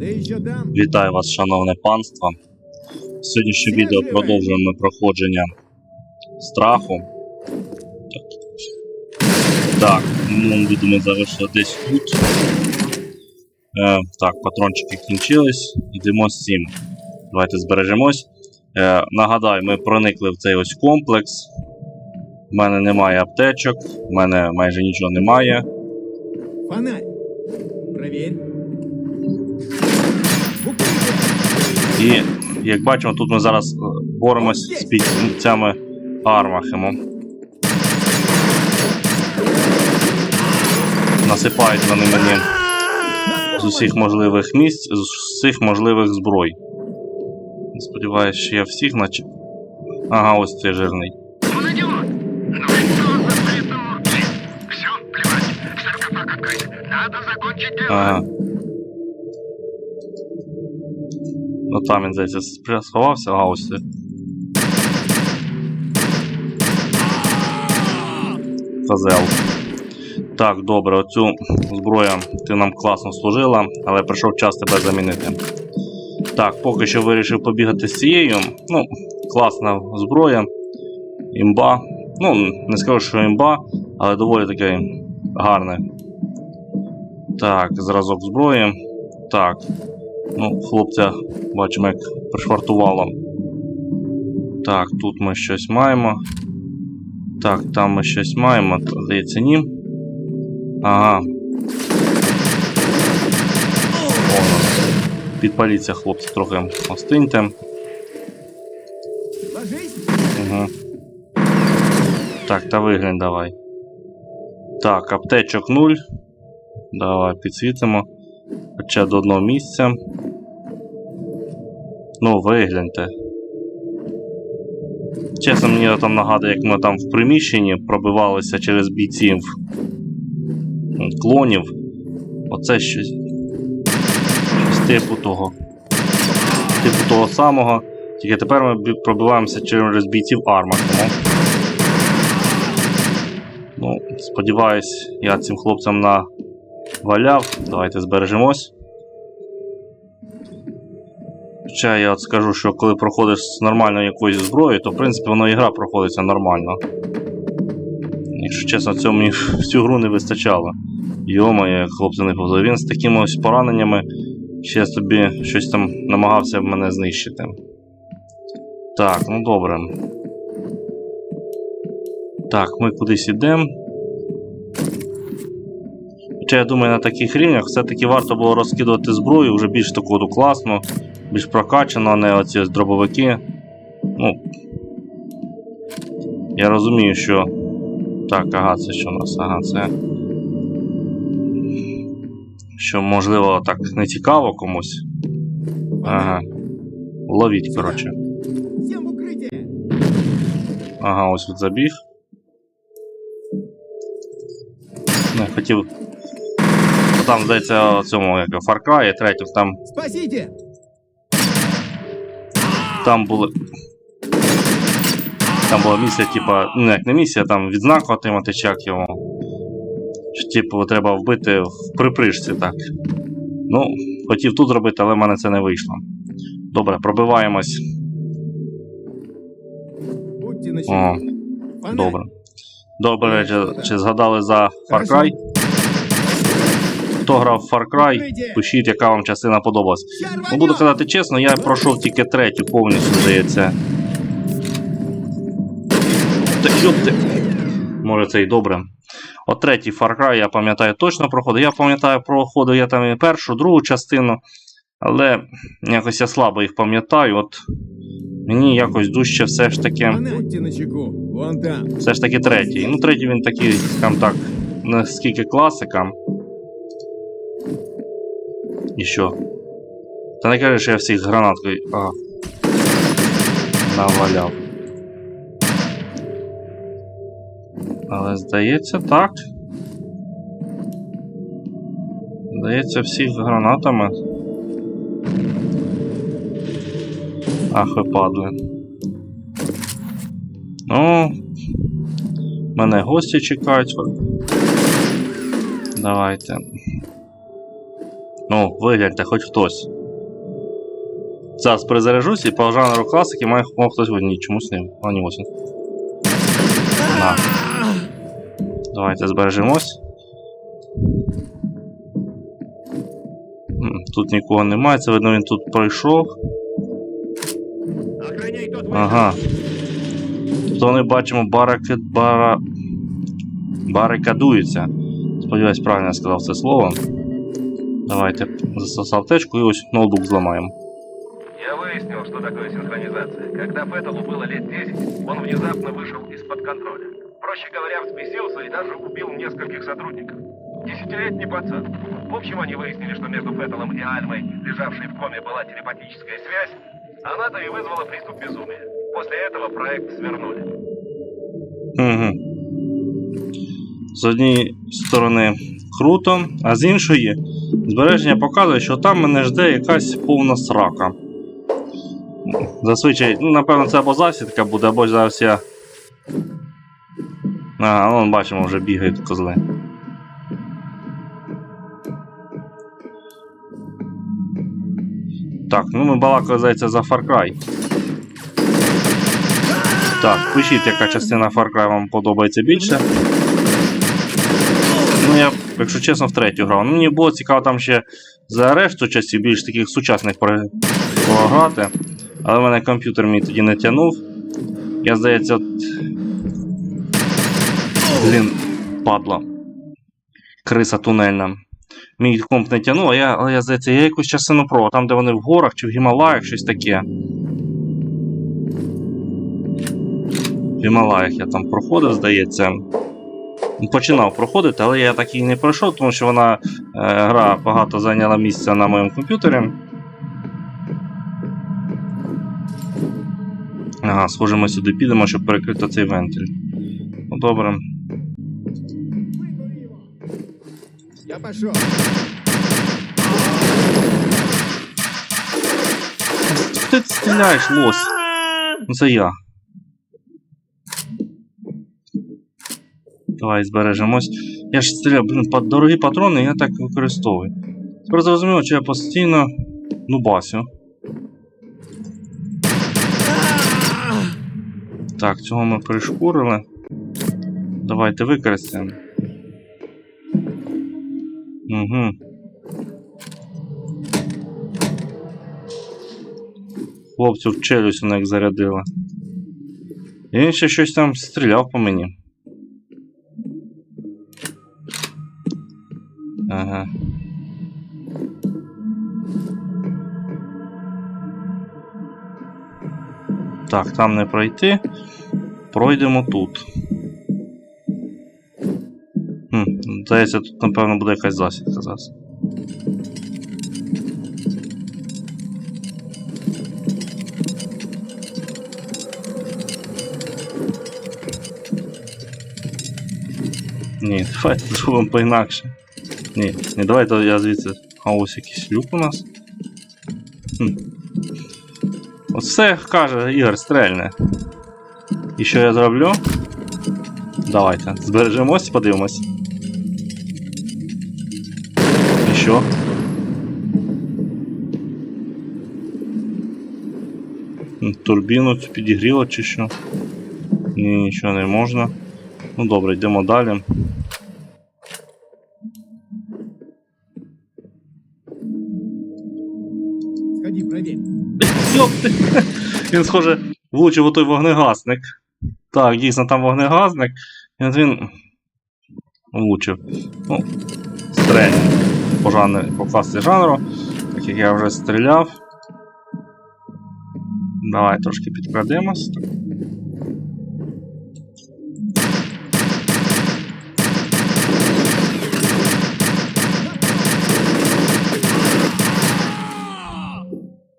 Вітаю вас, шановне панство. Сьогоднішнє відео продовжуємо проходження страху. Так, ну, будемо завершити десь тут. Е, так, патрончики кінчились. Йдемо з цим. Давайте збережемось. Е, нагадаю, ми проникли в цей ось комплекс. У мене немає аптечок, в мене майже нічого немає. Фонарь. Проверь. І як бачимо, тут ми зараз е, боремось з бійцями Армахему. Насипають вони мені з усіх можливих місць, з усіх можливих зброй. Сподіваюсь, що я всіх наче. Ага, ось цей жирний. Он Ну там він здається сховався, ага, ось. Козел. Так, добре, оцю зброю ти нам класно служила, але прийшов час тебе замінити. Так, поки що вирішив побігати з цією. Ну, класна зброя. Імба. Ну, не скажу, що імба, але доволі таке гарне. Так, зразок зброї. Так. Ну, хлопця, бачимо, як пришвартувало. Так, тут ми щось маємо. Так, там ми щось маємо. Здається, ні. Ага. Підпаліться, хлопці, трохи остиньте. Угу. Так, та виглянь давай. Так, аптечок 0. Давай підсвітимо. Хоча до одного місця. Ну, вигляньте. Чесно, мені там нагадує, як ми там в приміщенні пробивалися через бійців клонів. Оце щось. Щось типу того. Типу того самого. Тільки тепер ми пробиваємося через бійців Армахему. Ну, сподіваюсь, я цим хлопцям наваляв. Давайте збережемось. Хоча я от скажу, що коли проходиш з нормальною якоюсь зброєю, то в принципі воно і гра проходиться нормально. Якщо чесно, цього мені в цю гру не вистачало. Йома, хлопці не повзли. Він з такими ось пораненнями ще собі щось там намагався мене знищити. Так, ну добре. Так, ми кудись йдемо. Хоча я думаю, на таких рівнях все-таки варто було розкидувати зброю вже більш таку класну, більш прокачану, а не оці ось дробовики. Ну. Я розумію, що. Так, ага, це що у нас? Ага, це. Що можливо так не цікаво комусь. Ага. Ловіть, коротше. Ага, ось тут забіг. Не, хотів. Там, здається, цьому як Far Cry 3, там, Спасите. там були. Там була місія, типа, ну як не місія, там відзнаку отримати його. Що, типу, треба вбити в припришці, так. Ну, хотів тут зробити, але в мене це не вийшло. Добре, пробиваємось. О, Добре. Добре, чи, чи згадали за Far Cry? Хто грав Far Cry, пишіть, яка вам частина подобалась. Ну, буду казати чесно, я пройшов тільки третю повністю, здається. Та йопти. Може це і добре. От третій Far Cry я пам'ятаю точно проходив. Я пам'ятаю, проходив я там і першу, другу частину, але якось я слабо їх пам'ятаю. От мені якось дужче все ж таки. Там. Все ж таки третій. Ну, третій він такий, скажімо так, наскільки класика. І що? Та не кажи, що я всіх гранаткою. А. Наваляв. Але здається так. Здається, всіх гранатами. Ах, ви падли. Ну, Мене гості чекають. Давайте. Ну, вигляньте, хоч хтось. Зараз перезаряжусь і по жанру класики має хтось в одній. Чомусь не. А, ні. На. Давайте збережемось. Тут нікого немає, це видно, він тут пройшов. Ага. Тобто вони бачимо бараки... бара... барикадуються. Сподіваюсь, правильно я сказав це слово. Давайте засосав аптечку і ось ноутбук зламаємо. Я выяснил, что такое синхронизация. Когда Феттелу было лет 10, он внезапно вышел из-под контроля. Проще говоря, взбесился и даже убил нескольких сотрудников. Десятилетний пацан. В общем, они выяснили, что между Феттелом и Альмой, лежавшей в коме, была телепатическая связь. Она-то и вызвала приступ безумия. После этого проект свернули. Угу. З однієї сторони круто, а з іншої збереження показує, що там мене жде якась повна срака. Зазвичай, ну, напевно, це або засідка буде, або зараз я. Ага, ну бачимо, вже бігають козли. Так, ну ми балакали, здається, за Far Cry. Так, пишіть, яка частина Far Cry вам подобається більше. Якщо чесно, в третю грав. Ну, мені було цікаво там ще за решту часів більш таких сучасних про- пограти. Але в мене комп'ютер мій тоді не тягнув. Я, здається, от. Блін, падла. Криса тунельна. Мій комп не тягнув, а я, але я, здається, я якусь частину про, там, де вони в горах чи в Гімалаях, щось таке. В Гімалаях я там проходив, здається. Починав проходити, але я так і не пройшов, тому що вона е, гра багато зайняла місця на моєму комп'ютері. Ага, схоже, ми сюди підемо, щоб перекрити цей вентиль. Ну добре. Я пошел. Ти стріляєш, лось? Ну це я. Давай збережемось. Я ж стріляю, блін, па- дорогі патрони я так використовую. Тепер зрозуміло, що я постійно нубасю. Так, цього ми перешкурили. Давайте використаємо. Угу. Хлопцю в челюсть вона як зарядила. І він ще щось там стріляв по мені. Ага. Так, там не пройти. Пройдемо тут. Хм, здається, тут, напевно, буде якась засідка зараз. Ні, давайте зробимо поінакше. Ні, не давайте я звідси. А ось якийсь люк у нас. Хм. От все каже Ігор стрельне. І що я зроблю? Давайте, збережемось, подивимось. І що? Турбіну підігріло чи що? Ні, нічого не можна. Ну добре, йдемо далі. Він, схоже, влучив у той вогнегасник. Так, дійсно, там вогнегасник. І от він влучив. Ну, стрельне. Пожарне по класі жанру. Так як я вже стріляв. Давай трошки підкрадемось.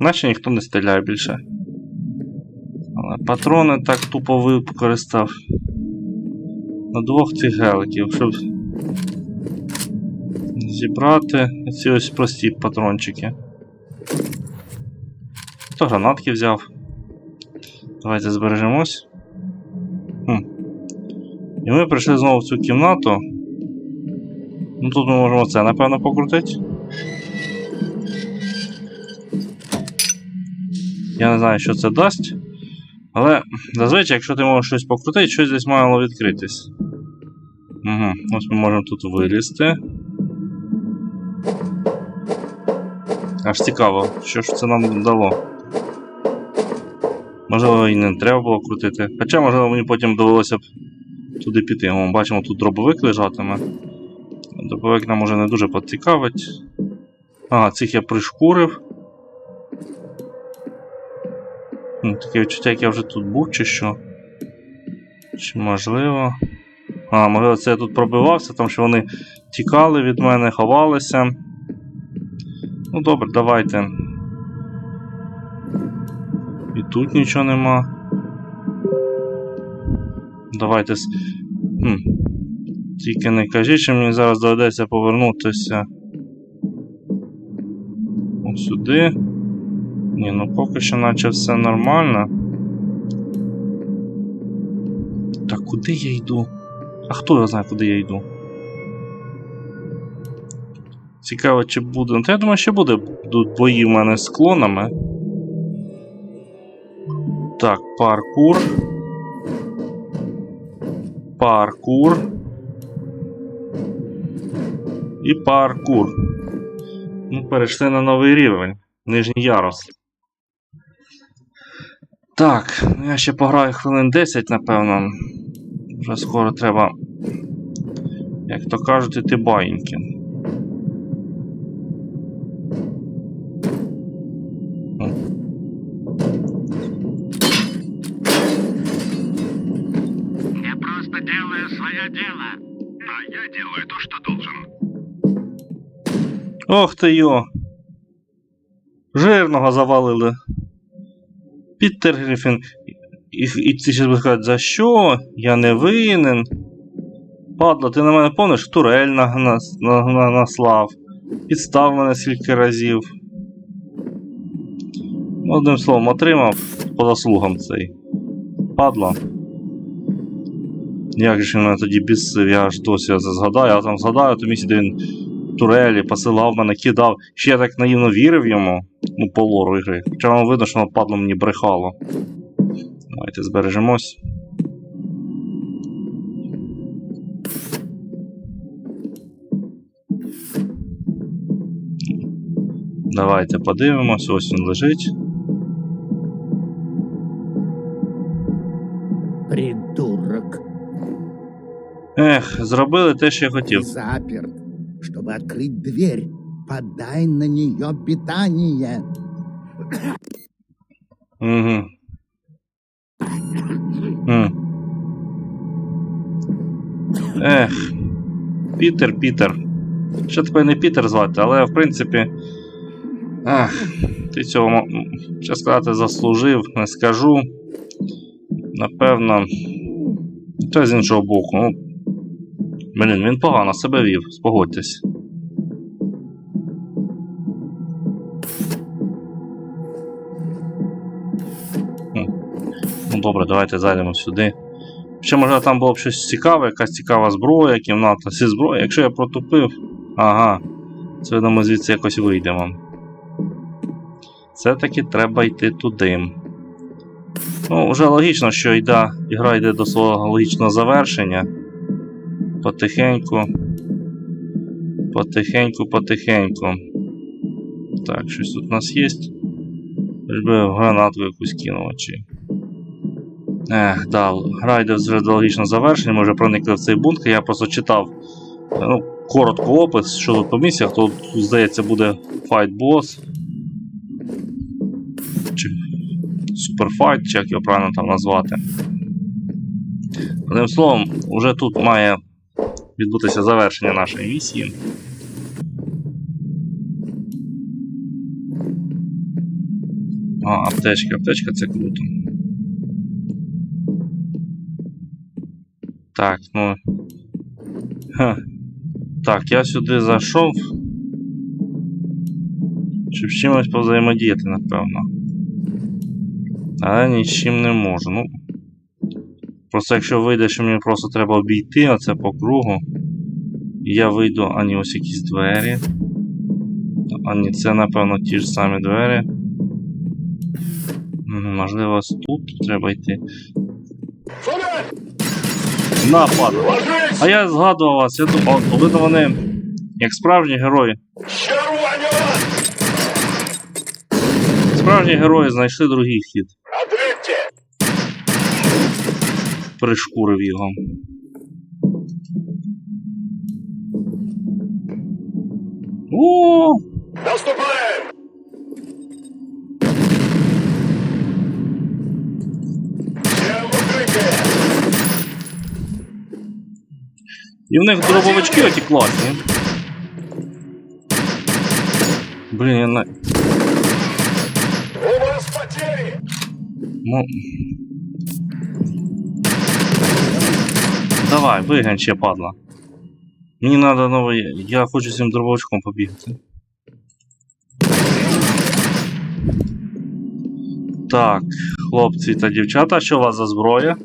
Наче ніхто не стріляє більше. Патрони так тупо використав. На двох цих геликів, щоб зібрати ці ось прості патрончики. Хто гранатки взяв. Давайте збережемось. Хм. І ми прийшли знову в цю кімнату. Ну Тут ми можемо це, напевно, покрутити. Я не знаю, що це дасть. Але зазвичай, якщо ти можеш щось покрутити, щось десь мало відкритись. Угу. Ось ми можемо тут вилізти. Аж цікаво, що ж це нам дало. Можливо, і не треба було крутити. Хоча, можливо, мені потім довелося б туди піти. О, бачимо, тут дробовик лежатиме. Дробовик нам уже не дуже поцікавить. Ага, цих я пришкурив. Ну, таке відчуття, як я вже тут був, чи що. Чи можливо. А, можливо, це я тут пробивався, тому що вони тікали від мене, ховалися. Ну добре, давайте. І тут нічого нема. Давайте. Хм. Тільки не кажіть, що мені зараз доведеться повернутися. Ось сюди. Ні, ну поки що наче все нормально. Так куди я йду? А хто його знає, куди я йду? Цікаво, чи буде. Ну, та я думаю, що буде будуть бої в мене з клонами. Так, паркур. Паркур. І паркур. Ну, перейшли на новий рівень. Нижній ярус. Так, ну я ще пограю хвилин 10, напевно. Вже скоро треба, як то кажуть, іти баїньки. Я просто делаю свое дело. А я делаю то, что должен. Ох ти йо! Жирного завалили. Пітер Гріфін. І, і ти ще будеш сказати, за що? Я не винен. Падла, ти на мене помниш, турель нагна- на, на, наслав. Підстав мене скільки разів. Одним словом, отримав по заслугам цей. Падла. Як же він мене тоді бісив, я аж досі це згадаю, я там згадаю, то місці, де він турелі, посилав мене, кидав. Ще я так наївно вірив йому, ну, по лору ігри. Хоча вам видно, що воно падло мені брехало. Давайте збережемось. Давайте подивимось, ось він лежить. Придурок. Ех, зробили те, що я хотів. Заперт. Чтобы открыть дверь, подай на нее питание. Угу. Ех. Пітер, Пітер. Ще тебе не Пітер звати, але в принципі. Ах, ти цього, що сказати, заслужив, не скажу. Напевно. Та з іншого боку. Ну, блін, він погано себе вів, спогодьтесь. Добре, давайте зайдемо сюди. Ще може там було б щось цікаве, якась цікава зброя, кімната зі зброї. Якщо я протупив. Ага. Це видно, ми звідси якось вийдемо. Все-таки треба йти туди. Ну, вже логічно, що йде, ігра йде до свого логічного завершення. Потихеньку. Потихеньку, потихеньку. Так, щось тут у нас є. Хоч би гранату якусь кинув чи. Ех, да, гра йде вже до завершення, ми вже проникли в цей бункер. Я просто читав е, ну, коротко опис, що тут по місіях, тут, здається, буде файт бос. Чи суперфайт, чи як його правильно там назвати. Одним словом, вже тут має відбутися завершення нашої місії. А, аптечка, аптечка це круто. Так, ну. Ха. Так, я сюди зайшов. Щоб чимось повзаємодіяти, напевно. Але нічим не можу. Ну. Просто якщо вийде, що мені просто треба обійти оце по кругу. Я вийду, а ні, ось якісь двері. А ні, це, напевно, ті ж самі двері. Можливо, тут треба йти. На. А я згадував вас, я думав, то вони як справжні герої. Справжні герої знайшли другий хід. Пришкурив його. О! Наступаем! І в них дробовички оті класні. Блін, я на. У вас потери! Ну. Давай, вигань ще падла. Мені треба новий. Я хочу з цим дробовичком побігати. Так, хлопці та дівчата, що у вас за зброя?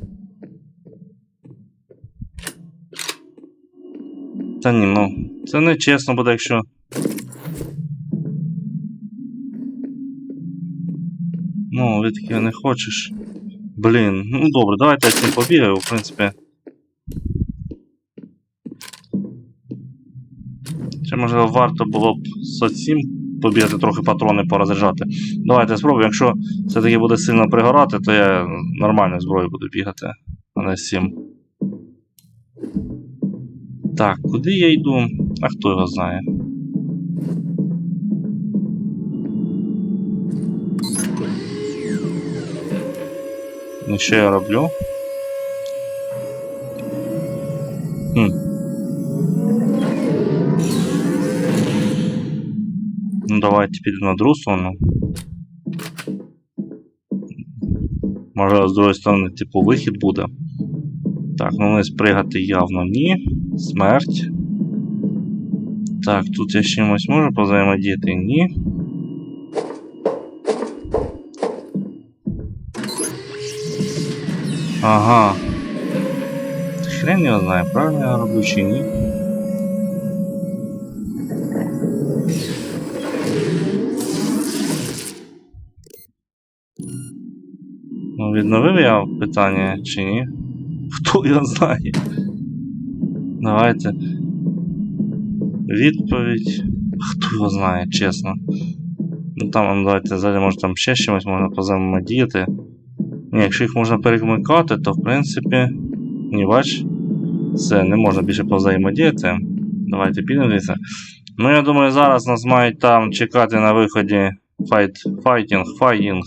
Та ні, ну, це не чесно буде, якщо. Ну, таке не хочеш. Блін, ну добре, давайте я з цим побігаю, в принципі. Чи можливо варто було б цим побігати трохи патрони порозряджати. Давайте спробуємо. Якщо все-таки буде сильно пригорати, то я нормальною зброєю буду бігати, а не з цим. Так, куди я йду? А хто його знає? Ну, що я роблю? Хм. Ну, давайте підемо на другу сторону. Може, з другої сторони, типу, вихід буде. Так, ну вниз пригати явно ні. Смерть. Так, тут я з чимось можу позаємодіяти? Ні. Ага. Хрен його знає, правильно я роблю чи ні. Ну, відновив я питання чи ні? Хто його знає? Давайте. Відповідь. Хто його знає, чесно. Ну там, давайте ззаді, може там ще чимось можна позаємодіяти. Ні, якщо їх можна перемикати, то в принципі. Ні, бач. Все, не можна більше позаємодіяти. Давайте підемо дивіться. Ну, я думаю, зараз нас мають там чекати на виході файт, файтінг, файтінг.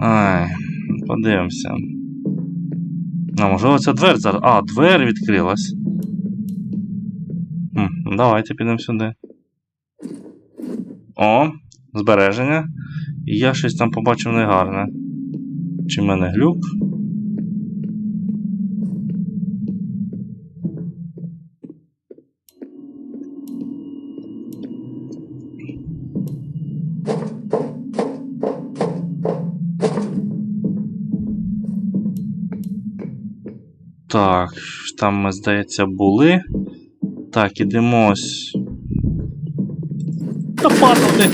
Ай, подивимося. А, можливо, ця двері зараз. А, двері відкрилась. Хм, давайте підемо сюди. О, збереження. Я щось там побачив негарне. Чи в мене глюк? Так, там ми, здається, були. Так, ідемо ось. Та падав ти!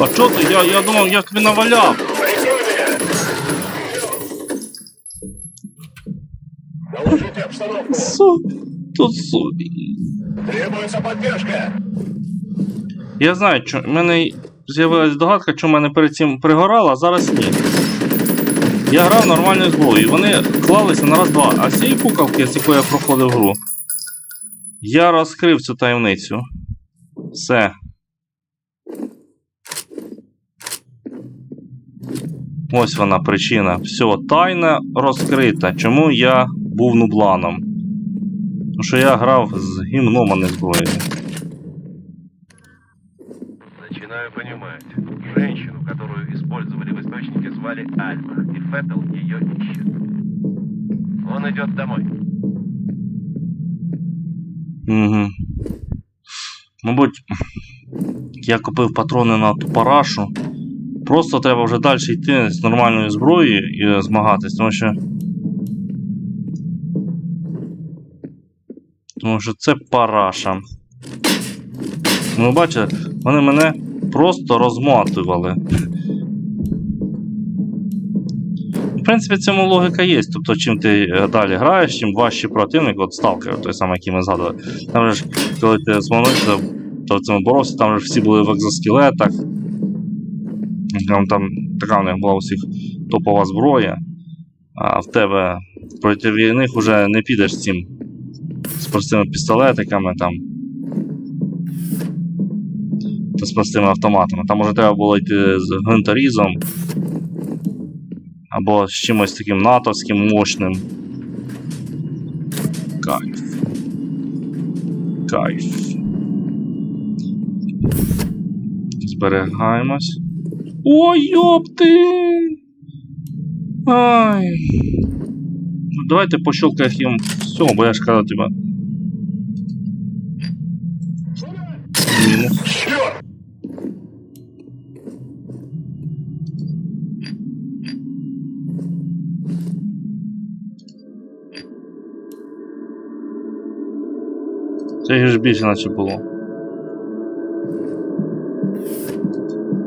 А чо ти? Я, я думав, як він наваляв. Доложите обстановку! Су... Тут су... Требуется поддержка! Я знаю, що в мене з'явилась догадка, що в мене перед цим пригорало, а зараз ні. Я грав нормальною зброєю, і вони клалися на раз-два. А з цієї куколки, з якої я проходив гру, я розкрив цю таємницю. Все. Ось вона причина. Все, тайна розкрита. Чому я був нубланом? Тому що я грав з гімном, а не зброєю. Начинаю понимать. Женщину, которую использовали в источнике, звали Альма, и Феттел ее ищет. Он идет домой. Угу. Мабуть, я купив патрони на ту парашу. Просто треба вже далі йти з нормальною зброєю і змагатись, тому що. Тому що це параша. Ну, бачите, вони мене просто розматували. В принципі, цьому логіка є. Тобто, чим ти е, далі граєш, чим важчий противник, от сталкер, той самий, який ми згадували. Там ж, коли ти змонився, то цьому боровся, там же всі були в екзоскелетах. Там, там така в них була у всіх топова зброя. А в тебе проти них вже не підеш з цим. З простими пістолетиками там. Та з простими автоматами. Там уже треба було йти з гвинторізом. Або з чимось таким натовським мощним. Кайф. Кайф. Зберігаємось. Ой, йопти! Ай. Ну, Давайте пощелкай їм все, бо я ж казав тебе. Мінус. Більше наче було.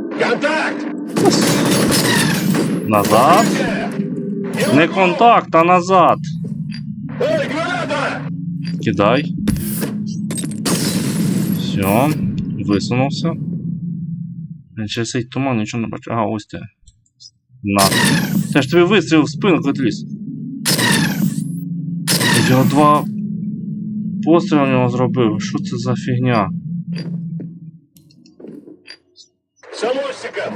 Контакт! Назад. Не контакт, а назад. Кидай. Все. Висунувся. Через цей туман нічого не бачу. Ага, ось ти. На. Це ж тобі вистріл в спину котліс. Я два постріли в нього зробив. Що це за фігня? Салосика!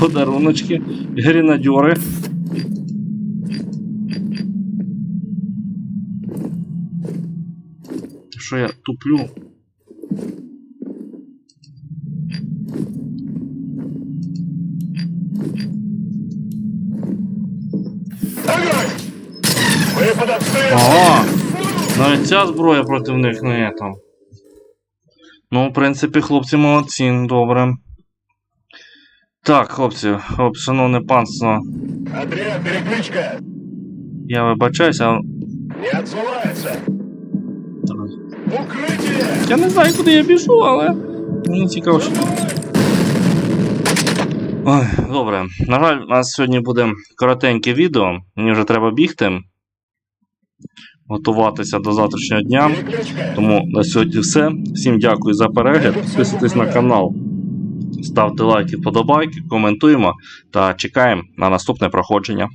Подаруночки, гренадьори. Що я туплю? Ага. Навіть ця зброя проти них не є там. Ну, в принципі, хлопці молодці, добре. Так, хлопці, хлопці, шановне панство, Отряд, перекличка! я вибачаюся, Не отзывается! Укрытие! я не знаю, куди я біжу, але мені цікаво, що. Ой, добре. На жаль, у нас сьогодні буде коротеньке відео. Мені вже треба бігти. Готуватися до завтрашнього дня. Тому на сьогодні все. Всім дякую за перегляд. Підписуйтесь на канал. Ставте лайки, вподобайки, коментуємо та чекаємо на наступне проходження.